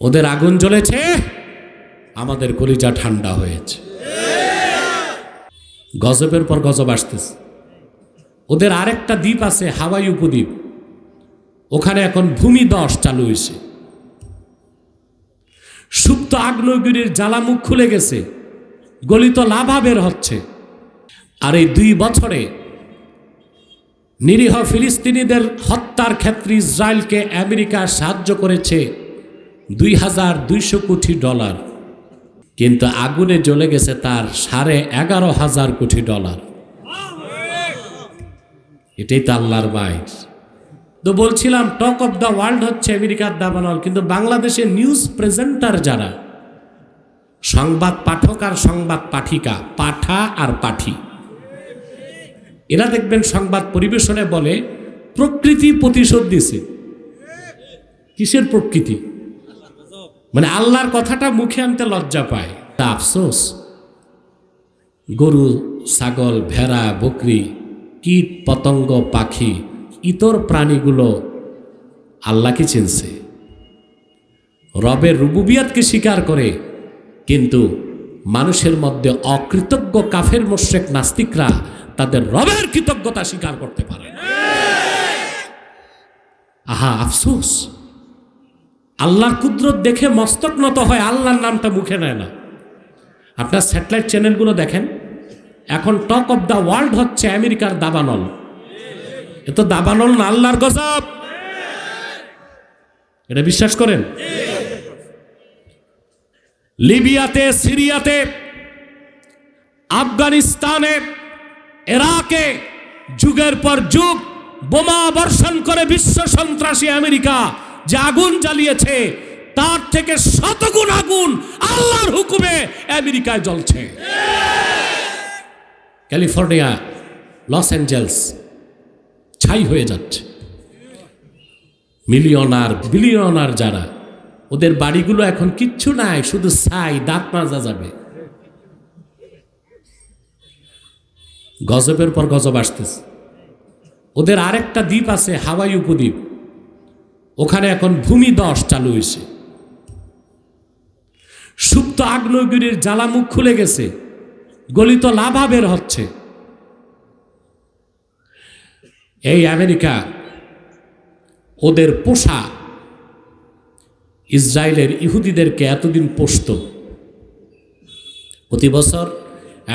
ওদের আগুন জ্বলেছে, আমাদের কলিজা ঠান্ডা হয়েছে। গজবের পর গজব আসতেছে। ওদের আরেকটা দ্বীপ আছে, হাওয়াই উপদ্বীপ। ওখানে এখন ভূমি দশ চালু হয়েছে। সুপ্ত আগ্নেয়গিরির জ্বালামুখ খুলে গেছে। গলিত লাভা বের হচ্ছে। আর এই দুই বছরে নিরীহ ফিলিস্তিনিদের হত্যার ক্ষেত্রে ইসরায়েলকে আমেরিকা সাহায্য করেছে দুই হাজার দুইশো কোটি ডলার। কিন্তু আগুনে জ্বলে গেছে তার সাড়ে এগারো হাজার কোটি ডলার। এটাই তো আল্লাহর বাইর তো বলছিলাম টক অফ দ্য ওয়ার্ল্ড হচ্ছে আমেরিকার দাবানল, কিন্তু বাংলাদেশের নিউজ প্রেজেন্টার যারা, সংবাদ পাঠক আর সংবাদ পাঠিকা, পাঠা আর পাঠি, এরা দেখবেন সংবাদ পরিবেশনে বলে, প্রকৃতি প্রতিশোধ দিছে। কিসের প্রকৃতি? মানে আল্লাহর কথাটা মুখে আনতে লজ্জা পায়। তা আফসোস। গরু, ছাগল, ভেড়া, বকরি, কীট, পতঙ্গ, পাখি, ইতর প্রাণীগুলো আল্লাহকে চিনছে। রবের রুবুবিয়াতকে স্বীকার করে, কিন্তু মানুষের মধ্যে অকৃতজ্ঞ কাফের মোশেক নাস্তিকরা তাদের রবের কৃতজ্ঞতা স্বীকার করতে পারে আহা, আফসোস। আল্লাহর কুদরত দেখে মস্তক নত হয়, আল্লাহর নামটা মুখে নেয় না। আপনার স্যাটেলাইট চ্যানেলগুলো দেখেন। এখন টক অফ দ্য ওয়ার্ল্ড হচ্ছে আমেরিকার দাবানল। এ তো দাবানল না, আল্লাহর গজব। এটা বিশ্বাস করেন? লিবিয়াতে, সিরিয়াতে, আফগানিস্তানে এরাকে যুগের পর যুগ বোমা বর্ষণ করে বিশ্ব সন্ত্রাসী আমেরিকা। যে আগুন জ্বালিয়েছে, তার থেকে শতগুণ আগুন আল্লাহর হুকুমে আমেরিকায় জ্বলছে। ক্যালিফোর্নিয়া, লস অ্যাঞ্জেলস, ছাই হয়ে যাচ্ছে। মিলিয়নার, বিলিয়নার যারা, ওদের বাড়িগুলো এখন কিচ্ছু নাই, শুধু ছাই, দাঁত মাজা যাবে। গজবের পর গজব আসতেছে। ওদের আরেকটা দ্বীপ আছে, হাওয়াই উপদ্বীপ। ওখানে এখন ভূমি দশ চালু হয়েছে। সুপ্ত আগ্নেয়গিরির জ্বালামুখ খুলে গেছে, গলিত লাভা বের হচ্ছে। এই আমেরিকা ওদের পোষা ইসরায়েলের ইহুদিদেরকে এতদিন পোষত। প্রতি বছর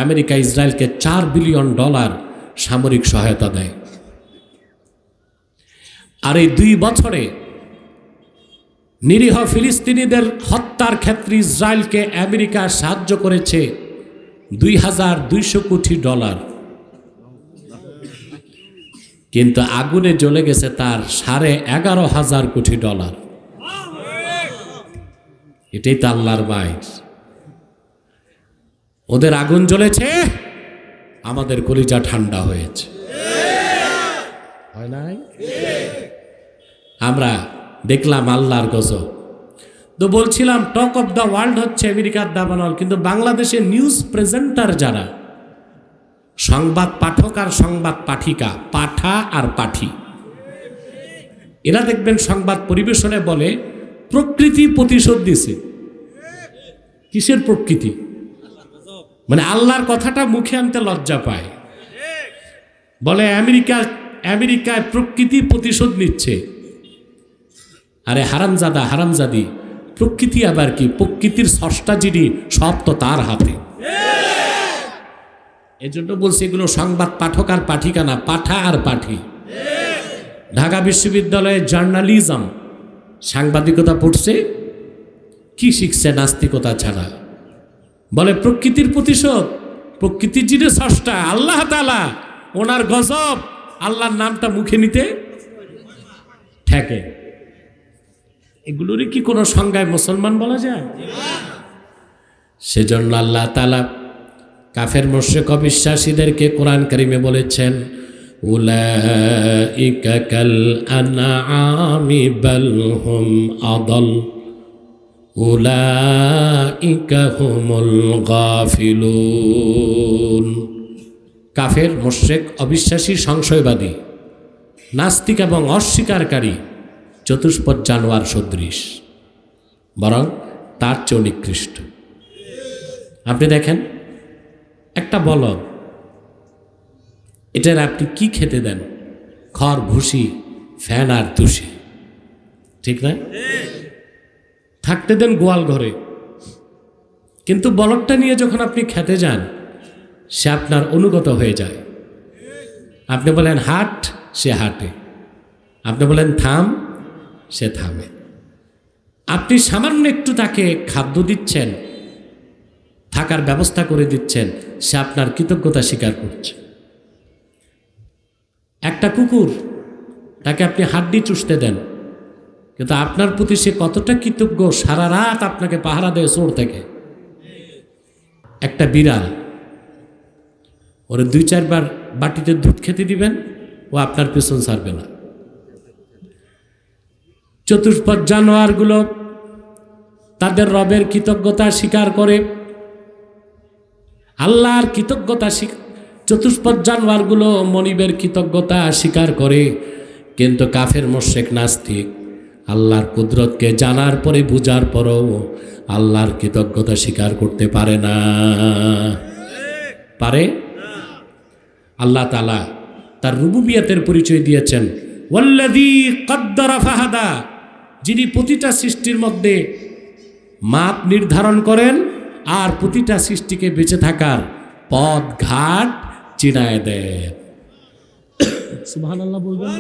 আমেরিকা ইসরায়েলকে চার বিলিয়ন ডলার সামরিক সহায়তা দেয়। আর এই দুই বছরে নিরীহ ফিলিস্তিনিদের হত্যার ক্ষেত্রে ইসরায়েলকে আমেরিকা সাহায্য করেছে দুই হাজার দুইশো কোটি ডলার। কিন্তু আগুনে জ্বলে গেছে তার সাড়ে এগারো হাজার কোটি ডলার। এটাই তো আল্লাহর বাইর ওদের আগুন জ্বলেছে, আমাদের কলিজা ঠান্ডা হয়েছে। হয় নাই? আমরা দেখলাম আল্লাহর গজব। তো বলছিলাম টক অফ দ্য ওয়ার্ল্ড হচ্ছে আমেরিকার দাবানল, কিন্তু বাংলাদেশের নিউজ প্রেজেন্টার যারা? সংবাদ পাঠক আর সংবাদ পাঠিকা, পাঠা আর পাঠি। এরা দেখবেন সংবাদ পরিবেশনে বলে, প্রকৃতি প্রতিশোধ দিছে। কিসের প্রকৃতি? মানে আল্লাহর কথাটা মুখে আনতে লজ্জা পায়। বলে, আমেরিকা, আমেরিকায় প্রকৃতি প্রতিশোধ নিচ্ছে। আরে হারামজাদা, হারামজাদি, প্রকৃতি আবার কি? প্রকৃতির ষষ্ঠা যিনি, সব তো তার হাতে। এজন্য বলছি এগুলো সংবাদ পাঠক আর পাঠিকা না, পাঠা আর পাঠি। ঢাকা বিশ্ববিদ্যালয়ে জার্নালিজম, সাংবাদিকতা পড়ছে। কি শিখছে নাস্তিকতা ছাড়া? বলে, প্রকৃতির প্রতিশোধ প্রকৃতির যিনি ষষ্ঠা আল্লাহ তালা ওনার গজব, আল্লাহর নামটা মুখে নিতে ঠেকে। এগুলোরই কি কোনো সংজ্ঞায় মুসলমান বলা যায়? সেজন্য আল্লাহ তালা কাফের মোশেক অবিশ্বাসীদেরকে কোরআন করিমে বলেছেন হুম আদল কাফের মোশেক অবিশ্বাসী, সংশয়বাদী, নাস্তিক এবং অস্বীকারী চতুষ্পদ জানোয়ার সদৃশ, বরং তার চেয়ে নিকৃষ্ট। আপনি দেখেন, একটা বলদ, এটার আপনি কি খেতে দেন? খড়, ভুসি, ফ্যান আর তুষি। ঠিক না থাকতে দেন গোয়াল ঘরে। কিন্তু বলদটা নিয়ে যখন আপনি খেতে যান, সে আপনার অনুগত হয়ে যায়। আপনি বলেন, হাট, সে হাটে। আপনি বলেন, থাম সে থামে। আপনি সামান্য একটু তাকে খাদ্য দিচ্ছেন, থাকার ব্যবস্থা করে দিচ্ছেন, সে আপনার কৃতজ্ঞতা স্বীকার করছে। একটা কুকুর, তাকে আপনি হাড্ডি চুষতে দেন, কিন্তু আপনার প্রতি সে কতটা কৃতজ্ঞ, সারা রাত আপনাকে পাহারা দেয় সোর থেকে। একটা বিড়াল, ওরে দুই চারবার বাটিতে দুধ খেতে দিবেন, ও আপনার পেছন ছাড়বে না। চতুষ্পদ জানোয়ারগুলো তাদের রবের কৃতজ্ঞতা স্বীকার করে, আল্লাহর কৃতজ্ঞতা চতুষ্পদ জানোয়ারগুলো মনিবের কৃতজ্ঞতা স্বীকার করে। কিন্তু কাফের মোশেক নাস্তিক, আল্লাহর কুদরতকে জানার পরে বুঝার পরও আল্লাহর কৃতজ্ঞতা স্বীকার করতে পারে না। পারে? আল্লাহ তালা তার রুবুবিয়াতের পরিচয় দিয়েছেন। ওয়াল্লাযী কদ্দারা ফাহাদা। যিনি প্রতিটা সৃষ্টির মধ্যে মাপ নির্ধারণ করেন আর প্রতিটা সৃষ্টিকে বেঁচে থাকার পদ ঘাট চিনায় দেন সুবহানাল্লাহ বলবেন?